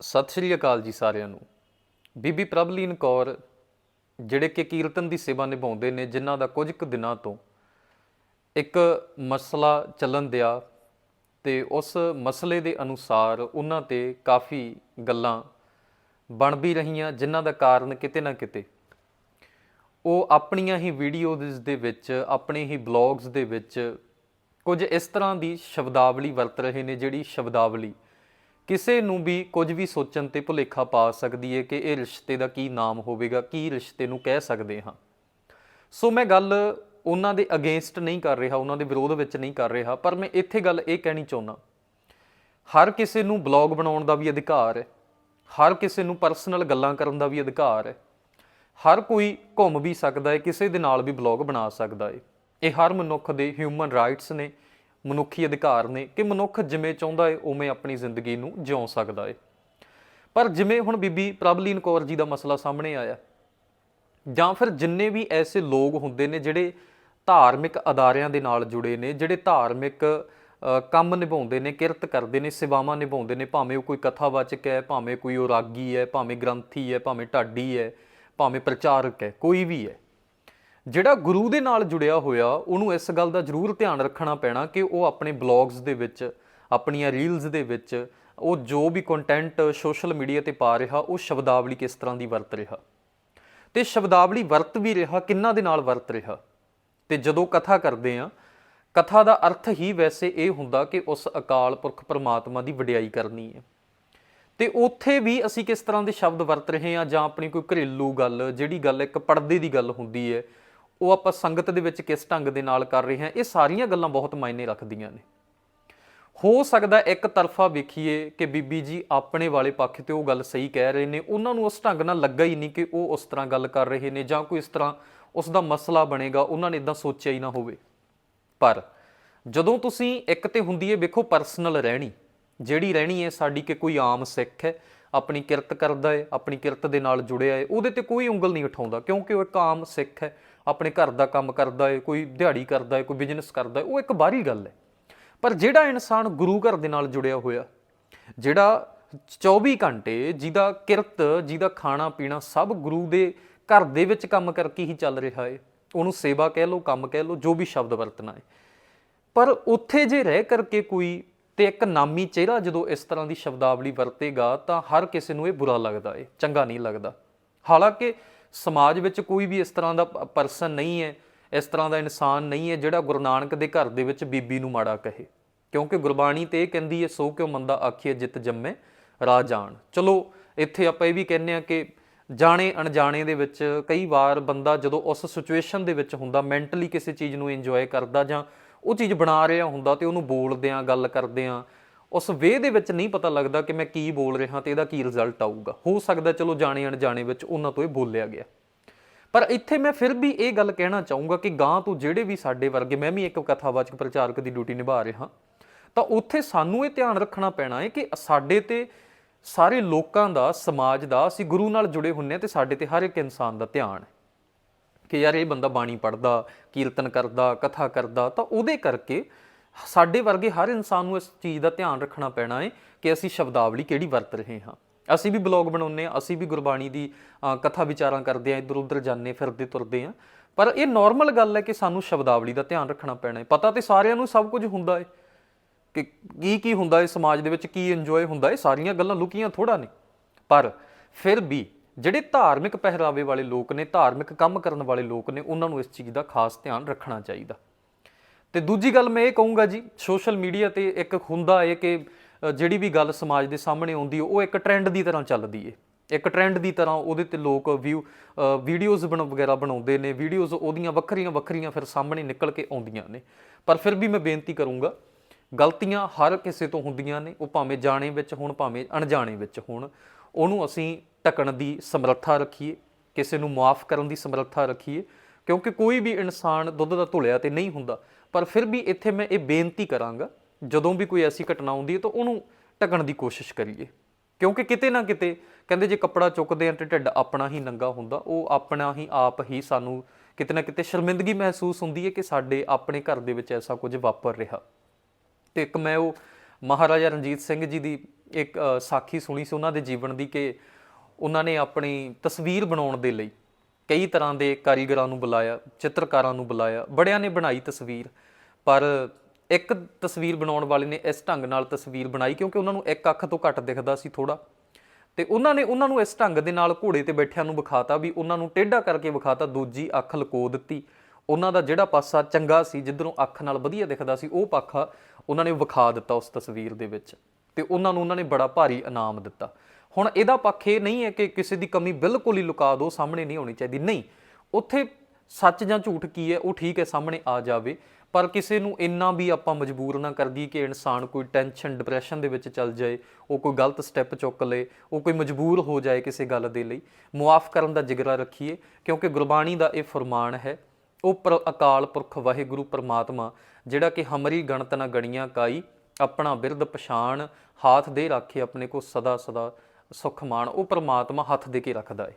ਸਤਿ ਸ਼੍ਰੀ ਅਕਾਲ ਜੀ ਸਾਰਿਆਂ ਨੂੰ। ਬੀਬੀ ਪ੍ਰਭਲੀਨ ਕੌਰ, ਜਿਹੜੇ ਕਿ ਕੀਰਤਨ ਦੀ ਸੇਵਾ ਨਿਭਾਉਂਦੇ ਨੇ, ਜਿਨ੍ਹਾਂ ਦਾ ਕੁਝ ਕੁ ਦਿਨਾਂ ਤੋਂ ਇੱਕ ਮਸਲਾ ਚੱਲਣ ਦਿਆ ਤੇ ਉਸ ਮਸਲੇ ਦੇ ਅਨੁਸਾਰ ਉਹਨਾਂ ਤੇ ਕਾਫੀ ਗੱਲਾਂ ਬਣ ਵੀ ਰਹੀਆਂ, ਜਿਨ੍ਹਾਂ ਦਾ ਕਾਰਨ ਕਿਤੇ ਨਾ ਕਿਤੇ। ਉਹ ਆਪਣੀਆਂ ਹੀ ਵੀਡੀਓਜ਼ ਦੇ ਵਿੱਚ, ਆਪਣੇ ਹੀ ਬਲੌਗਸ ਦੇ ਵਿੱਚ ਕੁਝ ਇਸ ਤਰ੍ਹਾਂ ਦੀ ਸ਼ਬਦਾਵਲੀ ਵਰਤ ਰਹੇ ਨੇ, ਜਿਹੜੀ ਸ਼ਬਦਾਵਲੀ ਕਿਸੇ ਨੂੰ ਵੀ ਕੁਝ ਵੀ ਸੋਚਣ ਤੇ ਭੁਲੇਖਾ ਪਾ ਸਕਦੀ ਹੈ ਕਿ ਇਹ ਰਿਸ਼ਤੇ ਦਾ ਕੀ ਨਾਮ ਹੋਵੇਗਾ, ਕੀ ਰਿਸ਼ਤੇ ਨੂੰ ਕਹਿ ਸਕਦੇ ਹਾਂ। ਸੋ ਮੈਂ ਗੱਲ ਉਹਨਾਂ ਦੇ ਅਗੇਂਸਟ ਨਹੀਂ ਕਰ ਰਿਹਾ, ਉਹਨਾਂ ਦੇ ਵਿਰੋਧ ਵਿੱਚ ਨਹੀਂ ਕਰ ਰਿਹਾ, ਪਰ ਮੈਂ ਇੱਥੇ ਗੱਲ ਇਹ ਕਹਿਣੀ ਚਾਹੁੰਦਾ। ਹਰ ਕਿਸੇ ਨੂੰ ਬਲੌਗ ਬਣਾਉਣ ਦਾ ਵੀ ਅਧਿਕਾਰ ਹੈ ਹਰ ਕਿਸੇ ਨੂੰ ਪਰਸਨਲ ਗੱਲਾਂ ਕਰਨ ਦਾ ਵੀ ਅਧਿਕਾਰ ਹੈ ਹਰ ਕੋਈ ਘੁੰਮ ਵੀ ਸਕਦਾ ਹੈ ਕਿਸੇ ਦੇ ਨਾਲ ਵੀ ਬਲੌਗ ਬਣਾ ਸਕਦਾ ਹੈ ਇਹ ਹਰ ਮਨੁੱਖ ਦੇ ਹਿਊਮਨ ਰਾਈਟਸ ਨੇ ਮਨੁੱਖੀ ਅਧਿਕਾਰ ਨੇ ਕਿ ਮਨੁੱਖ ਜਿਵੇਂ ਚਾਹੁੰਦਾ ਏ ਉਵੇਂ ਆਪਣੀ ਜ਼ਿੰਦਗੀ ਨੂੰ ਜਿਉ ਸਕਦਾ ਹੈ। ਪਰ ਜਿਵੇਂ ਹੁਣ ਬੀਬੀ ਪ੍ਰਭਲੀਨ ਕੌਰ ਜੀ ਦਾ ਮਸਲਾ ਸਾਹਮਣੇ ਆਇਆ, ਜਾਂ ਫਿਰ ਜਿੰਨੇ ਵੀ ਐਸੇ ਲੋਕ ਹੁੰਦੇ ਨੇ ਜਿਹੜੇ ਧਾਰਮਿਕ ਅਦਾਰਿਆਂ ਦੇ ਨਾਲ ਜੁੜੇ ਨੇ, ਜਿਹੜੇ ਧਾਰਮਿਕ ਕੰਮ ਨਿਭਾਉਂਦੇ ਨੇ, ਕਿਰਤ ਕਰਦੇ ਨੇ, ਸੇਵਾਵਾਂ ਨਿਭਾਉਂਦੇ ਨੇ, ਭਾਵੇਂ ਉਹ ਕੋਈ ਕਥਾਵਾਚਕ ਹੈ, ਭਾਵੇਂ ਕੋਈ ਉਹ ਰਾਗੀ ਹੈ, ਭਾਵੇਂ ਗ੍ਰੰਥੀ ਹੈ, ਭਾਵੇਂ ਢਾਡੀ ਹੈ, ਭਾਵੇਂ ਪ੍ਰਚਾਰਕ ਹੈ, ਕੋਈ ਵੀ ਹੈ। ਜਿਹੜਾ ਗੁਰੂ ਦੇ ਨਾਲ ਜੁੜਿਆ ਹੋਇਆ, ਉਹਨੂੰ ਇਸ ਗੱਲ ਦਾ ਜ਼ਰੂਰ ਧਿਆਨ ਰੱਖਣਾ ਪੈਣਾ ਕਿ ਉਹ ਆਪਣੇ ਬਲੌਗਸ ਦੇ ਵਿੱਚ, ਆਪਣੀਆਂ ਰੀਲਸ ਦੇ ਵਿੱਚ, ਉਹ ਜੋ ਵੀ ਕੰਟੈਂਟ ਸੋਸ਼ਲ ਮੀਡੀਆ ਤੇ ਪਾ ਰਿਹਾ, ਉਹ ਸ਼ਬਦਾਵਲੀ ਕਿਸ ਤਰ੍ਹਾਂ ਦੀ ਵਰਤ ਰਿਹਾ। ਤੇ ਸ਼ਬਦਾਵਲੀ ਵਰਤ ਵੀ ਰਿਹਾ, ਕਿੰਨਾ ਦੇ ਨਾਲ ਵਰਤ ਰਿਹਾ? ਤੇ ਜਦੋਂ ਕਥਾ ਕਰਦੇ ਆ ਕਥਾ ਦਾ ਅਰਥ ਹੀ ਵੈਸੇ ਇਹ ਹੁੰਦਾ ਕਿ ਉਸ ਅਕਾਲ ਪੁਰਖ ਪਰਮਾਤਮਾ ਦੀ ਵਡਿਆਈ ਕਰਨੀ ਹੈ। ਤੇ ਉੱਥੇ ਵੀ ਅਸੀਂ ਕਿਸ ਤਰ੍ਹਾਂ ਦੇ ਸ਼ਬਦ ਵਰਤ ਰਹੇ ਹਾਂ ਜਾਂ ਆਪਣੀ ਕੋਈ ਘਰੇਲੂ ਗੱਲ, ਜਿਹੜੀ ਗੱਲ ਇੱਕ ਪਰਦੇ ਦੀ ਗੱਲ ਹੁੰਦੀ ਹੈ ਉਹ ਆਪਾਂ ਸੰਗਤ ਦੇ ਵਿੱਚ ਕਿਸ ਢੰਗ ਦੇ ਨਾਲ ਕਰ ਰਹੇ ਹਾਂ, ਇਹ ਸਾਰੀਆਂ ਗੱਲਾਂ ਬਹੁਤ ਮਾਇਨੇ ਰੱਖਦੀਆਂ ਨੇ। ਹੋ ਸਕਦਾ ਇੱਕ ਤਰਫਾ ਵੇਖੀਏ ਕਿ ਬੀਬੀ ਜੀ ਆਪਣੇ ਵਾਲੇ ਪੱਖ ਤੇ ਉਹ ਗੱਲ ਸਹੀ ਕਹਿ ਰਹੇ ਨੇ, ਉਹਨਾਂ ਨੂੰ ਉਸ ਢੰਗ ਨਾਲ ਲੱਗਾ ਹੀ ਨਹੀਂ ਕਿ ਉਹ ਉਸ ਤਰ੍ਹਾਂ ਗੱਲ ਕਰ ਰਹੇ ਨੇ ਜਾਂ ਕੋਈ ਇਸ ਤਰ੍ਹਾਂ ਉਸ ਦਾ ਮਸਲਾ ਬਣੇਗਾ, ਉਹਨਾਂ ਨੇ ਇਦਾਂ ਸੋਚਿਆ ਹੀ ਨਾ ਹੋਵੇ। ਪਰ ਜਦੋਂ ਤੁਸੀਂ ਇੱਕ ਤੇ ਹੁੰਦੀ ਹੈ ਵੇਖੋ ਪਰਸਨਲ ਰਹਿਣੀ, ਜਿਹੜੀ ਰਹਿਣੀ ਹੈ ਸਾਡੀ ਕਿ ਕੋਈ ਆਮ ਸਿੱਖ ਹੈ, ਆਪਣੀ ਕਿਰਤ ਕਰਦਾ ਹੈ, ਆਪਣੀ ਕਿਰਤ ਦੇ ਨਾਲ ਜੁੜਿਆ ਹੈ, ਉਹਦੇ ਤੇ ਕੋਈ ਉਂਗਲ ਨਹੀਂ ਉਠਾਉਂਦਾ, ਕਿਉਂਕਿ ਉਹ ਇੱਕ ਆਮ ਸਿੱਖ ਹੈ ਆਪਣੇ ਘਰ ਦਾ ਕੰਮ ਕਰਦਾ ਹੈ ਕੋਈ ਦਿਹਾੜੀ ਕਰਦਾ ਹੈ ਕੋਈ ਬਿਜ਼ਨਸ ਕਰਦਾ ਹੈ ਉਹ ਇੱਕ ਬਾਹਰੀ ਗੱਲ ਹੈ ਪਰ ਜਿਹੜਾ ਇਨਸਾਨ ਗੁਰੂ ਘਰ ਦੇ ਨਾਲ ਜੁੜਿਆ ਹੋਇਆ, ਜਿਹੜਾ 24 ਘੰਟੇ ਜਿਹਦਾ ਕਿਰਤ, ਜਿਹਦਾ ਖਾਣਾ ਪੀਣਾ ਸਭ ਗੁਰੂ ਦੇ ਘਰ ਦੇ ਵਿੱਚ ਕੰਮ ਕਰਕੇ ਹੀ ਚੱਲ ਰਿਹਾ ਏ, ਉਹਨੂੰ ਸੇਵਾ ਕਹਿ ਲਓ, ਕੰਮ ਕਹਿ ਲਓ, ਜੋ ਵੀ ਸ਼ਬਦ ਵਰਤਣਾ ਹੈ ਪਰ ਉੱਥੇ ਜੇ ਰਹਿ ਕਰਕੇ ਕੋਈ ਤੇ ਇੱਕ ਨਾਮੀ ਚਿਹਰਾ ਜਦੋਂ ਇਸ ਤਰ੍ਹਾਂ ਦੀ ਸ਼ਬਦਾਵਲੀ ਵਰਤੇਗਾ ਤਾਂ ਹਰ ਕਿਸੇ ਨੂੰ ਇਹ ਬੁਰਾ ਲੱਗਦਾ ਏ, ਚੰਗਾ ਨਹੀਂ ਲੱਗਦਾ। ਹਾਲਾਂਕਿ ਸਮਾਜ ਵਿੱਚ ਕੋਈ ਵੀ ਇਸ ਤਰ੍ਹਾਂ ਦਾ ਪਰਸਨ ਨਹੀਂ ਹੈ, ਇਸ ਤਰ੍ਹਾਂ ਦਾ ਇਨਸਾਨ ਨਹੀਂ ਹੈ ਜਿਹੜਾ ਗੁਰੂ ਨਾਨਕ ਦੇ ਘਰ ਦੇ ਵਿੱਚ ਬੀਬੀ ਨੂੰ ਮਾੜਾ ਕਹੇ। ਕਿਉਂਕਿ ਗੁਰਬਾਣੀ ਤੇ ਇਹ ਕਹਿੰਦੀ ਹੈ, ਸੋ ਕਿਉ ਮੰਦਾ ਆਖੀਏ ਜਿਤ ਜੰਮੇ ਰਾਹ ਜਾਣ। ਚਲੋ, ਇੱਥੇ ਆਪਾਂ ਇਹ ਵੀ ਕਹਿੰਦੇ ਆ ਕਿ ਜਾਣੇ ਅਣਜਾਣੇ ਦੇ ਵਿੱਚ ਕਈ ਵਾਰ ਬੰਦਾ ਜਦੋਂ ਉਸ ਸਿਚੁਏਸ਼ਨ ਦੇ ਵਿੱਚ ਹੁੰਦਾ ਮੈਂਟਲੀ ਕਿਸੇ ਚੀਜ਼ ਨੂੰ ਇੰਜੋਏ ਕਰਦਾ ਜਾਂ ਉਹ ਚੀਜ਼ ਬਣਾ ਰਿਹਾ ਹੁੰਦਾ ਤੇ ਉਹਨੂੰ ਬੋਲਦੇ ਆ ਗੱਲ ਕਰਦੇ ਆ ਉਸ ਵੇ ਦੇ ਵਿੱਚ ਨਹੀਂ ਪਤਾ ਲੱਗਦਾ ਕਿ ਮੈਂ ਕੀ ਬੋਲ ਰਿਹਾ ਤੇ ਇਹਦਾ ਕੀ ਰਿਜ਼ਲਟ ਆਊਗਾ। ਹੋ ਸਕਦਾ ਚਲੋ ਜਾਣੇ ਅਣਜਾਣੇ ਵਿੱਚ ਉਹਨਾਂ ਤੋਂ ਇਹ ਬੋਲਿਆ ਗਿਆ। ਪਰ ਇੱਥੇ ਮੈਂ ਫਿਰ ਵੀ ਇਹ ਗੱਲ ਕਹਿਣਾ ਚਾਹੂੰਗਾ ਕਿ ਗਾਂ ਤੋਂ ਜਿਹੜੇ ਵੀ ਸਾਡੇ ਵਰਗੇ, ਮੈਂ ਵੀ ਇੱਕ ਕਥਾਵਾਚਕ ਪ੍ਰਚਾਰਕ ਦੀ ਡਿਊਟੀ ਨਿਭਾ ਰਿਹਾ, ਤਾਂ ਉੱਥੇ ਸਾਨੂੰ ਇਹ ਧਿਆਨ ਰੱਖਣਾ ਪੈਣਾ ਹੈ ਕਿ ਸਾਡੇ ਤੇ ਸਾਰੇ ਲੋਕਾਂ ਦਾ, ਸਮਾਜ ਦਾ, ਅਸੀਂ ਗੁਰੂ ਨਾਲ ਜੁੜੇ ਹੁੰਨੇ ਆ ਤੇ ਸਾਡੇ ਤੇ ਹਰ ਇੱਕ ਇਨਸਾਨ ਦਾ ਧਿਆਨ ਹੈ ਕਿ ਯਾਰ ਇਹ ਬੰਦਾ ਬਾਣੀ ਪੜਦਾ ਕੀਰਤਨ ਕਰਦਾ, ਕਥਾ ਕਰਦਾ, ਤਾਂ ਉਹਦੇ ਕਰਕੇ ਸਾਡੇ ਵਰਗੇ ਹਰ ਇਨਸਾਨ ਨੂੰ ਇਸ ਚੀਜ਼ ਦਾ ਧਿਆਨ ਰੱਖਣਾ ਪੈਣਾ ਹੈ ਕਿ ਅਸੀਂ ਸ਼ਬਦਾਵਲੀ ਕਿਹੜੀ ਵਰਤ ਰਹੇ ਹਾਂ। ਅਸੀਂ ਵੀ ਬਲੌਗ ਬਣਾਉਂਦੇ ਆ ਅਸੀਂ ਵੀ ਗੁਰਬਾਣੀ ਦੀ ਕਥਾ ਵਿਚਾਰਾਂ ਕਰਦੇ ਆ ਇੱਧਰ ਉੱਧਰ ਜਾਂਦੇ, ਫਿਰਦੇ, ਤੁਰਦੇ ਆ ਪਰ ਇਹ ਨਾਰਮਲ ਗੱਲ ਹੈ ਕਿ ਸਾਨੂੰ ਸ਼ਬਦਾਵਲੀ ਦਾ ਧਿਆਨ ਰੱਖਣਾ ਪੈਣਾ ਹੈ ਪਤਾ ਤੇ ਸਾਰਿਆਂ ਨੂੰ ਸਭ ਕੁਝ ਹੁੰਦਾ ਹੈ ਕਿ ਕੀ ਕੀ ਹੁੰਦਾ ਹੈ ਸਮਾਜ ਦੇ ਵਿੱਚ, ਕੀ ਇੰਜੋਏ ਹੁੰਦਾ ਹੈ ਸਾਰੀਆਂ ਗੱਲਾਂ ਲੁਕੀਆਂ ਥੋੜਾ ਨੇ। ਪਰ ਫਿਰ ਵੀ ਜਿਹੜੇ ਧਾਰਮਿਕ ਪਹਿਰਾਵੇ ਵਾਲੇ ਲੋਕ ਨੇ, ਧਾਰਮਿਕ ਕੰਮ ਕਰਨ ਵਾਲੇ ਲੋਕ ਨੇ, ਉਹਨਾਂ ਨੂੰ ਇਸ ਚੀਜ਼ ਦਾ ਖਾਸ ਧਿਆਨ ਰੱਖਣਾ ਚਾਹੀਦਾ। ਤੇ ਦੂਜੀ ਗੱਲ ਮੈਂ ਇਹ ਕਹੂੰਗਾ ਜੀ ਸੋਸ਼ਲ ਮੀਡੀਆ ਤੇ ਇੱਕ ਹੁੰਦਾ ਹੈ ਕਿ ਜਿਹੜੀ ਵੀ ਗੱਲ ਸਮਾਜ ਦੇ ਸਾਹਮਣੇ ਆਉਂਦੀ ਹੈ, ਉਹ ਇੱਕ ਟ੍ਰੈਂਡ ਦੀ ਤਰ੍ਹਾਂ ਚੱਲਦੀ ਹੈ। ਇੱਕ ਟ੍ਰੈਂਡ ਦੀ ਤਰ੍ਹਾਂ ਉਹਦੇ ਤੇ ਲੋਕ ਵਿਊ ਵੀਡੀਓਜ਼ ਬਣ, ਵਗੈਰਾ ਬਣਾਉਂਦੇ ਨੇ ਵੀਡੀਓਜ਼ ਉਹਦੀਆਂ ਵੱਖਰੀਆਂ ਵੱਖਰੀਆਂ ਫਿਰ ਸਾਹਮਣੇ ਨਿਕਲ ਕੇ ਆਉਂਦੀਆਂ ਨੇ। ਪਰ ਫਿਰ ਵੀ ਮੈਂ ਬੇਨਤੀ ਕਰੂੰਗਾ, ਗਲਤੀਆਂ ਹਰ ਕਿਸੇ ਤੋਂ ਹੁੰਦੀਆਂ ਨੇ, ਉਹ ਭਾਵੇਂ ਜਾਣੇ ਵਿੱਚ ਹੋਣ, ਭਾਵੇਂ ਅਣਜਾਣੇ ਵਿੱਚ ਹੋਣ, ਉਹਨੂੰ ਅਸੀਂ ਢੱਕਣ ਦੀ ਸਮਰੱਥਾ ਰੱਖੀਏ, ਕਿਸੇ ਨੂੰ ਮਾਫ ਕਰਨ ਦੀ ਸਮਰੱਥਾ ਰੱਖੀਏ, ਕਿਉਂਕਿ ਕੋਈ ਵੀ ਇਨਸਾਨ ਦੁੱਧ ਦਾ ਧੁਲਿਆ ਤੇ ਨਹੀਂ ਹੁੰਦਾ ਪਰ ਫਿਰ ਵੀ ਇੱਥੇ ਮੈਂ ਇਹ ਬੇਨਤੀ ਕਰਾਂਗਾ, ਜਦੋਂ ਵੀ ਕੋਈ ਐਸੀ ਘਟਨਾ ਆਉਂਦੀ ਹੈ ਤਾਂ ਉਹਨੂੰ ਢੱਕਣ ਦੀ ਕੋਸ਼ਿਸ਼ ਕਰੀਏ। ਕਿਉਂਕਿ ਕਿਤੇ ਨਾ ਕਿਤੇ ਕਹਿੰਦੇ ਜੇ ਕੱਪੜਾ ਚੁੱਕਦੇ ਆ ਤੇ ਢਿੱਡ ਆਪਣਾ ਹੀ ਨੰਗਾ ਹੁੰਦਾ, ਉਹ ਆਪਣਾ ਹੀ ਆਪ ਹੀ ਸਾਨੂੰ ਕਿਤੇ ਨਾ ਕਿਤੇ ਸ਼ਰਮਿੰਦਗੀ ਮਹਿਸੂਸ ਹੁੰਦੀ ਹੈ ਕਿ ਸਾਡੇ ਆਪਣੇ ਘਰ ਦੇ ਵਿੱਚ ਐਸਾ ਕੁਝ ਵਾਪਰ ਰਿਹਾ। ਤੇ ਇੱਕ ਮੈਂ ਉਹ ਮਹਾਰਾਜਾ ਰਣਜੀਤ ਸਿੰਘ ਜੀ ਦੀ ਇੱਕ ਸਾਖੀ ਸੁਣੀ ਸੀ ਉਹਨਾਂ ਦੇ ਜੀਵਨ ਦੀ ਕਿ ਉਹਨਾਂ ਨੇ ਆਪਣੀ ਤਸਵੀਰ ਬਣਾਉਣ ਦੇ ਲਈ ਕਈ ਤਰ੍ਹਾਂ ਦੇ ਕਾਰੀਗਰਾਂ ਨੂੰ ਬੁਲਾਇਆ, ਚਿੱਤਰਕਾਰਾਂ ਨੂੰ ਬੁਲਾਇਆ, ਬੜਿਆਂ ਨੇ ਬਣਾਈ ਤਸਵੀਰ। ਪਰ ਇੱਕ ਤਸਵੀਰ ਬਣਾਉਣ ਵਾਲੇ ਨੇ ਇਸ ਢੰਗ ਨਾਲ ਤਸਵੀਰ ਬਣਾਈ ਕਿਉਂਕਿ ਉਹਨਾਂ ਨੂੰ ਇੱਕ ਅੱਖ ਤੋਂ ਘੱਟ ਦਿਖਦਾ ਸੀ ਥੋੜਾ ਤੇ ਉਹਨਾਂ ਨੇ ਉਹਨਾਂ ਨੂੰ ਇਸ ਢੰਗ ਦੇ ਨਾਲ ਘੋੜੇ ਤੇ ਬੈਠਿਆਂ ਨੂੰ ਵਿਖਾਤਾ ਵੀ ਉਹਨਾਂ ਨੂੰ ਟੇਢਾ ਕਰਕੇ ਵਿਖਾਤਾ, ਦੂਜੀ ਅੱਖ ਲਕੋ ਦਿੱਤੀ। ਉਹਨਾਂ ਦਾ ਜਿਹੜਾ ਪਾਸਾ ਚੰਗਾ ਸੀ, ਜਿੱਧਰੋਂ ਅੱਖ ਨਾਲ ਵਧੀਆ ਦਿਖਦਾ ਸੀ, ਉਹ ਪਾਖਾ ਉਹਨਾਂ ਨੇ ਵਿਖਾ ਦਿੱਤਾ ਉਸ ਤਸਵੀਰ ਦੇ ਵਿੱਚ। ਤੇ ਉਹਨਾਂ ਨੂੰ ਉਹਨਾਂ ਨੇ ਬੜਾ ਭਾਰੀ ਇਨਾਮ ਦਿੱਤਾ। ਹੁਣ ਇਹਦਾ ਪੱਖ ਇਹ ਨਹੀਂ ਹੈ ਕਿ ਕਿਸੇ ਦੀ ਕਮੀ ਬਿਲਕੁਲ ਹੀ ਲੁਕਾ ਦਿਓ, ਸਾਹਮਣੇ ਨਹੀਂ ਹੋਣੀ ਚਾਹੀਦੀ। ਨਹੀਂ, ਉੱਥੇ ਸੱਚ ਜਾਂ ਝੂਠ ਕੀ ਹੈ, ਉਹ ਠੀਕ ਹੈ, ਸਾਹਮਣੇ ਆ ਜਾਵੇ। ਪਰ ਕਿਸੇ ਨੂੰ ਇੰਨਾ ਵੀ ਆਪਾਂ ਮਜਬੂਰ ਨਾ ਕਰ ਦਈਏ ਕਿ ਇਨਸਾਨ ਕੋਈ ਟੈਨਸ਼ਨ ਡਿਪਰੈਸ਼ਨ ਦੇ ਵਿੱਚ ਚੱਲ ਜਾਏ, ਉਹ ਕੋਈ ਗਲਤ ਸਟੈਪ ਚੁੱਕ ਲਏ ਉਹ ਕੋਈ ਮਜਬੂਰ ਹੋ ਜਾਏ ਕਿਸੇ ਗੱਲ ਦੇ ਲਈ। ਮੁਆਫ ਕਰਨ ਦਾ ਜਿਗਰਾ ਰੱਖੀਏ, ਕਿਉਂਕਿ ਗੁਰਬਾਣੀ ਦਾ ਇਹ ਫਰਮਾਨ ਹੈ, ਉਹ ਪਰ ਅਕਾਲ ਪੁਰਖ ਵਾਹਿਗੁਰੂ ਪਰਮਾਤਮਾ, ਜਿਹੜਾ ਕਿ ਹਮਰੀ ਗਣਤ ਨਾ ਗਣੀਆਂ ਕਾਈ, ਆਪਣਾ ਬਿਰਧ ਪਛਾਣ, ਹਾਥ ਦੇ ਰੱਖੇ ਆਪਣੇ ਕੋ ਸਦਾ ਸਦਾ ਸੁਖ ਮਾਣ, ਉਹ ਪਰਮਾਤਮਾ ਹੱਥ ਦੇ ਕੇ ਰੱਖਦਾ ਏ।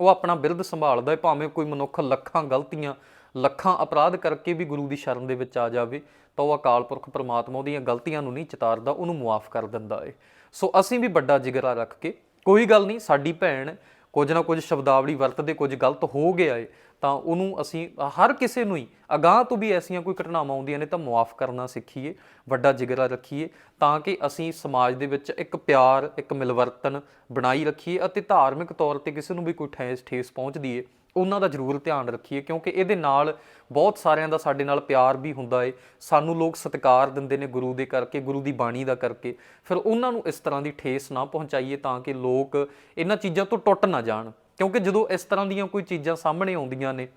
ਉਹ ਆਪਣਾ ਬਿਰਧ ਸੰਭਾਲਦਾ ਹੈ ਭਾਵੇਂ ਕੋਈ ਮਨੁੱਖ ਲੱਖਾਂ ਗਲਤੀਆਂ, ਲੱਖਾਂ ਅਪਰਾਧ ਕਰਕੇ ਵੀ ਗੁਰੂ ਦੀ ਸ਼ਰਨ ਦੇ ਵਿੱਚ ਆ ਜਾਵੇ, ਤਾਂ ਉਹ ਅਕਾਲ ਪੁਰਖ ਪਰਮਾਤਮਾ ਉਹਦੀਆਂ ਗਲਤੀਆਂ ਨੂੰ ਨਹੀਂ ਚਿਤਾਰਦਾ, ਉਹਨੂੰ ਮੁਆਫ ਕਰ ਦਿੰਦਾ ਏ। ਸੋ ਅਸੀਂ ਵੀ ਵੱਡਾ ਜਿਗਰਾ ਰੱਖ ਕੇ, ਕੋਈ ਗੱਲ ਨਹੀਂ, ਸਾਡੀ ਭੈਣ ਕੁਝ ਨਾ ਕੁਝ ਸ਼ਬਦਾਵਲੀ ਵਰਤਦੇ ਕੁਝ ਗਲਤ ਹੋ ਗਿਆ ਏ ਤਾਂ ਉਹਨੂੰ ਅਸੀਂ, ਹਰ ਕਿਸੇ ਨੂੰ ਹੀ, ਅਗਾਹ ਤੋਂ ਵੀ ਐਸੀਆਂ ਕੋਈ ਘਟਨਾਵਾਂ ਆਉਂਦੀਆਂ ਨੇ ਤਾਂ ਮੁਆਫ ਕਰਨਾ ਸਿੱਖੀਏ, ਵੱਡਾ ਜਿਗਰਾ ਰੱਖੀਏ, ਤਾਂ ਕਿ ਅਸੀਂ ਸਮਾਜ ਦੇ ਵਿੱਚ ਇੱਕ ਪਿਆਰ, ਇੱਕ ਮਿਲਵਰਤਨ ਬਣਾਈ ਰੱਖੀਏ ਅਤੇ ਧਾਰਮਿਕ ਤੌਰ ਤੇ ਕਿਸੇ ਨੂੰ ਵੀ ਕੋਈ ਠੇਸ ਠੇਸ ਪਹੁੰਚਦੀ ਏ ਉਹਨਾਂ ਦਾ ਜ਼ਰੂਰ ਧਿਆਨ ਰੱਖੀਏ, ਕਿਉਂਕਿ ਇਹਦੇ ਨਾਲ ਬਹੁਤ ਸਾਰਿਆਂ ਦਾ ਸਾਡੇ ਨਾਲ ਪਿਆਰ ਵੀ ਹੁੰਦਾ ਏ, ਸਾਨੂੰ ਲੋਕ ਸਤਿਕਾਰ ਦਿੰਦੇ ਨੇ ਗੁਰੂ ਦੇ ਕਰਕੇ, ਗੁਰੂ ਦੀ ਬਾਣੀ ਦਾ ਕਰਕੇ, ਫਿਰ ਉਹਨਾਂ ਨੂੰ ਇਸ ਤਰ੍ਹਾਂ ਦੀ ਠੇਸ ਨਾ ਪਹੁੰਚਾਈਏ ਤਾਂ ਕਿ ਲੋਕ ਇਹਨਾਂ ਚੀਜ਼ਾਂ ਤੋਂ ਟੁੱਟ ਨਾ ਜਾਣ। ਕਿਉਂਕਿ ਜਦੋਂ ਇਸ ਤਰ੍ਹਾਂ ਦੀਆਂ ਕੋਈ ਚੀਜ਼ਾਂ ਸਾਹਮਣੇ ਆਉਂਦੀਆਂ ਨੇ,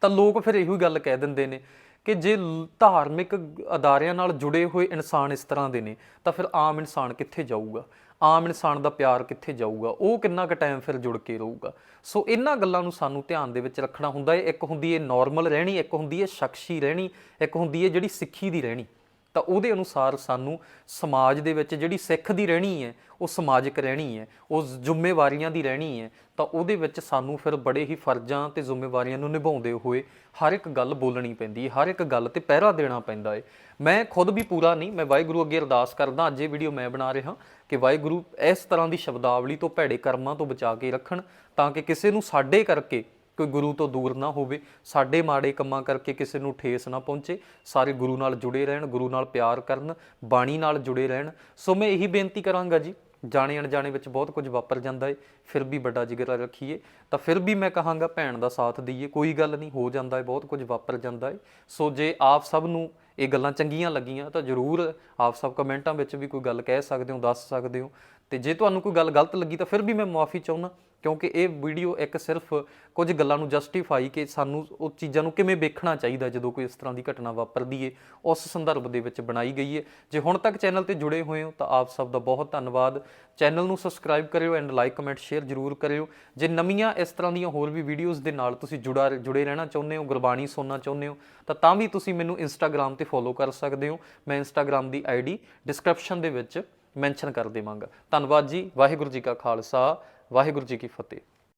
ਤਾਂ ਲੋਕ ਫਿਰ ਇਹੋ ਹੀ ਗੱਲ ਕਹਿ ਦਿੰਦੇ ਨੇ ਕਿ ਜੇ ਧਾਰਮਿਕ ਅਦਾਰਿਆਂ ਨਾਲ ਜੁੜੇ ਹੋਏ ਇਨਸਾਨ ਇਸ ਤਰ੍ਹਾਂ ਦੇ ਨੇ, ਤਾਂ ਫਿਰ ਆਮ ਇਨਸਾਨ ਕਿੱਥੇ ਜਾਊਗਾ? ਆਮ ਇਨਸਾਨ ਦਾ ਪਿਆਰ ਕਿੱਥੇ ਜਾਊਗਾ? ਉਹ ਕਿੰਨਾ ਕੁ ਟਾਈਮ ਫਿਰ ਜੁੜ ਕੇ ਰਹੂਗਾ? ਸੋ ਇਹਨਾਂ ਗੱਲਾਂ ਨੂੰ ਸਾਨੂੰ ਧਿਆਨ ਦੇ ਵਿੱਚ ਰੱਖਣਾ ਹੁੰਦਾ ਹੈ। ਇੱਕ ਹੁੰਦੀ ਹੈ ਨਾਰਮਲ ਰਹਿਣੀ, ਇੱਕ ਹੁੰਦੀ ਹੈ ਸ਼ਖਸੀ ਰਹਿਣੀ, ਇੱਕ ਹੁੰਦੀ ਹੈ ਜਿਹੜੀ ਸਿੱਖੀ ਦੀ ਰਹਿਣੀ। ਤਾਂ ਉਹਦੇ ਅਨੁਸਾਰ ਸਾਨੂੰ ਸਮਾਜ ਦੇ ਵਿੱਚ ਜਿਹੜੀ ਸਿੱਖ ਦੀ ਰਹਿਣੀ ਹੈ, ਉਹ ਸਮਾਜਿਕ ਰਹਿਣੀ ਹੈ, ਉਹ ਜ਼ਿੰਮੇਵਾਰੀਆਂ ਦੀ ਰਹਿਣੀ ਹੈ, ਤਾਂ ਉਹਦੇ ਵਿੱਚ ਸਾਨੂੰ ਫਿਰ ਬੜੇ ਹੀ ਫਰਜ਼ਾਂ ਤੇ ਜ਼ਿੰਮੇਵਾਰੀਆਂ ਨੂੰ ਨਿਭਾਉਂਦੇ ਹੋਏ ਹਰ ਇੱਕ ਗੱਲ ਬੋਲਣੀ ਪੈਂਦੀ ਹੈ, ਹਰ ਇੱਕ ਗੱਲ ਤੇ ਪਹਿਰਾ ਦੇਣਾ ਪੈਂਦਾ ਹੈ। ਮੈਂ ਖੁਦ ਵੀ ਪੂਰਾ ਨਹੀਂ, ਮੈਂ ਵਾਹਿਗੁਰੂ ਅੱਗੇ ਅਰਦਾਸ ਕਰਦਾ, ਅੱਜ ਇਹ ਵੀਡੀਓ ਮੈਂ ਬਣਾ ਰਿਹਾ ਕਿ ਵਾਹਿਗੁਰੂ ਇਸ ਤਰ੍ਹਾਂ ਦੀ ਸ਼ਬਦਾਵਲੀ ਤੋਂ ਭੈੜੇ ਕਰਮਾਂ ਤੋਂ ਬਚਾ ਕੇ ਰੱਖਣ ਤਾਂ ਕਿ ਕਿਸੇ ਨੂੰ ਸਾਡੇ ਕਰਕੇ ਕੋਈ ਗੁਰੂ ਤੋਂ ਦੂਰ ਨਾ ਹੋਵੇ, ਸਾਡੇ ਮਾੜੇ ਕੰਮਾਂ ਕਰਕੇ ਕਿਸੇ ਨੂੰ ਠੇਸ ਨਾ ਪਹੁੰਚੇ। ਸਾਰੇ ਗੁਰੂ ਨਾਲ ਜੁੜੇ ਰਹਿਣ, ਗੁਰੂ ਨਾਲ ਪਿਆਰ ਕਰਨ, ਬਾਣੀ ਨਾਲ ਜੁੜੇ ਰਹਿਣ। ਸੋ ਮੈਂ ਇਹੀ ਬੇਨਤੀ ਕਰਾਂਗਾ ਜੀ, ਜਾਣੇ ਅਣਜਾਣੇ ਵਿੱਚ ਬਹੁਤ ਕੁਝ ਵਾਪਰ ਜਾਂਦਾ ਏ, ਫਿਰ ਵੀ ਵੱਡਾ ਜਿਗਰਾ ਰੱਖੀਏ। ਤਾਂ ਫਿਰ ਵੀ ਮੈਂ ਕਹਾਂਗਾ ਭੈਣ ਦਾ ਸਾਥ ਦਈਏ, ਕੋਈ ਗੱਲ ਨਹੀਂ, ਹੋ ਜਾਂਦਾ ਏ, ਬਹੁਤ ਕੁਝ ਵਾਪਰ ਜਾਂਦਾ ਏ। ਸੋ ਜੇ ਆਪ ਸਭ ਨੂੰ ਇਹ ਗੱਲਾਂ ਚੰਗੀਆਂ ਲੱਗੀਆਂ ਤਾਂ ਜਰੂਰ ਆਪ ਸਭ ਕਮੈਂਟਾਂ ਵਿੱਚ ਵੀ ਕੋਈ ਗੱਲ ਕਹਿ ਸਕਦੇ ਹੋ, ਦੱਸ ਸਕਦੇ ਹੋ। ਤੇ ਜੇ ਤੁਹਾਨੂੰ ਕੋਈ ਗੱਲ ਗਲਤ ਲੱਗੀ ਤਾਂ ਫਿਰ ਵੀ ਮੈਂ ਮਾਫੀ ਚਾਹੁੰਦਾ, ਕਿਉਂਕਿ ਇਹ ਵੀਡੀਓ ਇੱਕ ਸਿਰਫ ਕੁਝ ਗੱਲਾਂ ਨੂੰ ਜਸਟੀਫਾਈ ਕਿ ਸਾਨੂੰ ਉਹ ਚੀਜ਼ਾਂ ਨੂੰ ਕਿਵੇਂ ਵੇਖਣਾ ਚਾਹੀਦਾ ਜਦੋਂ ਕੋਈ ਇਸ ਤਰ੍ਹਾਂ ਦੀ ਘਟਨਾ ਵਾਪਰਦੀ ਏ, ਉਸ ਸੰਦਰਭ ਦੇ ਵਿੱਚ ਬਣਾਈ ਗਈ ਏ। ਜੇ ਹੁਣ ਤੱਕ ਚੈਨਲ ਤੇ ਜੁੜੇ ਹੋਏ ਹੋ ਤਾਂ ਆਪ ਸਭ ਦਾ ਬਹੁਤ ਧੰਨਵਾਦ। ਚੈਨਲ ਨੂੰ ਸਬਸਕ੍ਰਾਈਬ ਕਰਿਓ ਐਂਡ ਲਾਈਕ, ਕਮੈਂਟ, ਸ਼ੇਅਰ ਜਰੂਰ ਕਰਿਓ। ਜੇ ਨਵੀਆਂ ਇਸ ਤਰ੍ਹਾਂ ਦੀਆਂ ਹੋਰ ਵੀ ਵੀਡੀਓਜ਼ ਦੇ ਨਾਲ ਤੁਸੀਂ ਜੁੜਾ ਜੁੜੇ ਰਹਿਣਾ ਚਾਹੁੰਦੇ ਹੋ, ਗੁਰਬਾਣੀ ਸੁਣਨਾ ਚਾਹੁੰਦੇ ਹੋ, ਤਾਂ ਤਾਂ ਵੀ ਤੁਸੀਂ ਮੈਨੂੰ ਇੰਸਟਾਗ੍ਰam ਤੇ ਫੋਲੋ ਕਰ ਸਕਦੇ ਹੋ। ਮੈਂ ਇੰਸਟਾਗ੍ਰam ਦੀ ਆਈਡੀ ਡਿਸਕ੍ਰਿਪਸ਼ਨ ਦੇ ਵਿੱਚ ਮੈਂਸ਼ਨ ਕਰ ਦੇਵਾਂਗਾ ਧੰਨਵਾਦ ਜੀ। ਵਾਹਿਗੁਰੂ ਜੀ ਕਾ ਖਾਲਸਾ। ਵਾਹਿਗੁਰੂ ਜੀ ਕੀ ਫਤਿਹ।